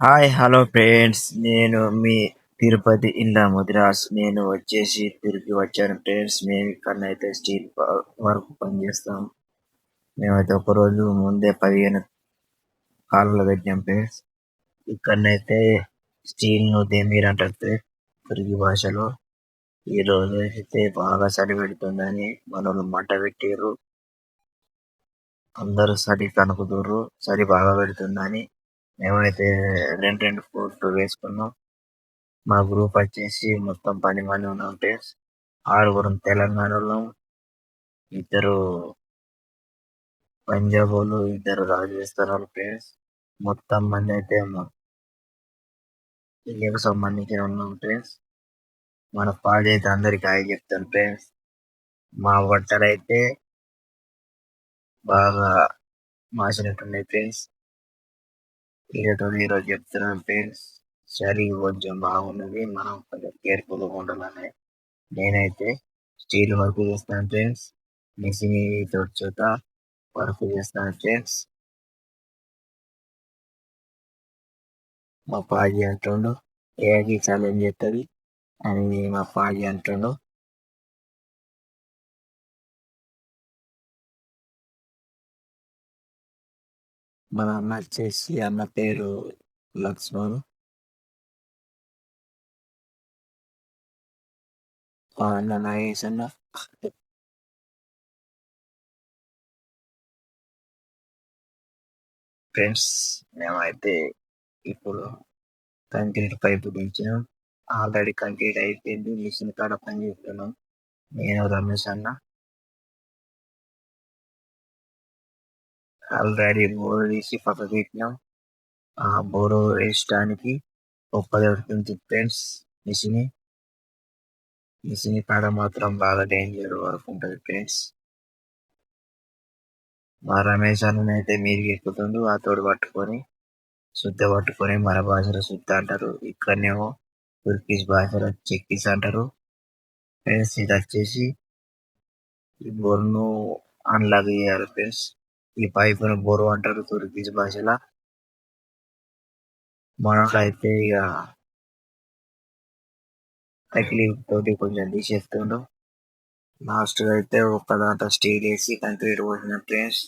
Hi hello friends. నేను మీ తిరుపతి ఇందా మద్రాస్ నేను వచ్చేసి తిరిగి వచ్చాను ఫ్రెండ్స్. మేము ఇక్కడ అయితే స్టీల్ వరకు పనిచేస్తాం మేమైతే ఒక రోజు ముందే పదిహేను కాలువలు పెట్టినాం ఫ్రెండ్స్. ఇక్కడనైతే స్టీల్ను దేమీర్ అంటారు ఫ్రెండ్స్ తిరిగి భాషలో? ఈ రోజు అయితే బాగా చలి పెడుతుందని మనోళ్ళు మంట పెట్టారు అందరూ చలి కనుకుతుర్రు చలి బాగా పెడుతుందని మేమైతే రెండు రెండు కోట్లు వేసుకున్నాం. మా గ్రూప్ వచ్చేసి మొత్తం పది మంది ఉన్నాం ఫ్రెండ్స్. ఆరుగురం తెలంగాణలో ఇద్దరు పంజాబ్ వాళ్ళు ఇద్దరు రాజస్థాన్ వాళ్ళు ఫ్రెండ్స్. మొత్తం మంది అయితే ఇండియాకు సంబంధించిన ఉన్నాం ఫ్రెండ్స్. మన పాడి అయితే అందరికి హాయ్ చెప్తాను ఫ్రెండ్స్. మా బట్టలు అయితే బాగా మాసినట్టున్నాయి ఫ్రెండ్స్. ఈరోజు ఈరోజు చెప్తున్నాను ఫ్రెండ్స్ చలి కొంచెం బాగున్నది. మనం కొంచెం కేర్ఫుల్ ఉండాలని నేనైతే స్టీల్ వర్క్ చేస్తాను ఫ్రెండ్స్. మిషన్ తోటి చేత వర్క్ చేస్తాను ఫ్రెండ్స్. మా పాజీ అంటుండు ఏకి ఛాలెంజ్ చేస్తుంది అని మా పాజీ అంటుండు. మన అన్న వచ్చేసి అన్న పేరు లక్ష్మణ్. అన్న నాగేష్ అన్న. ఫ్రెండ్స్ మేమైతే ఇప్పుడు కంక్రీట్ పైపు దించాం ఆల్రెడీ కంక్రీట్ అయిపోయింది మిషన్ కాడ పని చేస్తున్నాం. నేను రమేష్ అన్న. ఆల్రెడీ బోర్ తీసి పక్క పెట్టినాం ఆ బోర్ వేయడానికి ఒప్పదొడుతుంది ఫ్రెండ్స్ మిషన్ మిషన్ కాడ మాత్రం బాగా డేంజర్ వరకు ఉంటుంది ఫ్రెండ్స్ మా రమేష్ అన్న అయితే మీరు ఎక్కుతుండు ఆ తోడు పట్టుకొని శుద్ధ పట్టుకొని మన భాషలో శుద్ధ అంటారు. ఇక్కడనేమో తుర్కిష్ భాషలో చెక్కిస్ అంటారు. ఫ్రెండ్స్ ఇది వచ్చేసి ఈ బోర్ను అన్లాగ్ చేయాలి ఫ్రెండ్స్ ఈ పైపును బోరు అంటారు తుర్కిష్ భాషలో. మనకైతే ఇక తక్లీఫ్ తోటి కొంచెం తీసేస్తుండ్రు లాస్ట్ అయితే ఒక దాంట్లో స్టీల్ వేసి కంక్రీట్ పోసిన ఫ్రెండ్స్.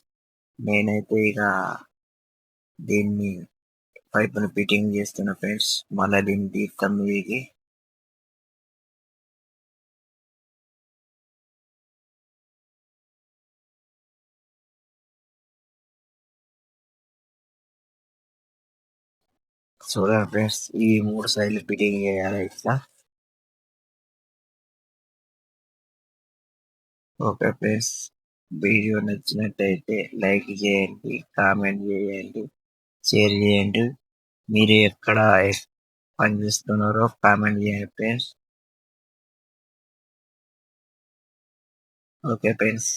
నేనైతే ఇక దీన్ని పైపును ఫిట్టింగ్ చేస్తున్నా ఫ్రెండ్స్. మళ్ళీ దీన్ని తీస్తాం మీదికి. చూడండి ఫ్రెండ్స్ ఈ మూడు సైడ్లు ఫిట్టింగ్ చేయాలి ఇట్లా. ఓకే ఫ్రెండ్స్ వీడియో నచ్చినట్టయితే లైక్ చేయండి కామెంట్ చేయండి షేర్ చేయండి. మీరు ఎక్కడ పని చేస్తున్నారో కామెంట్ చేయండి ఫ్రెండ్స్. Okay friends.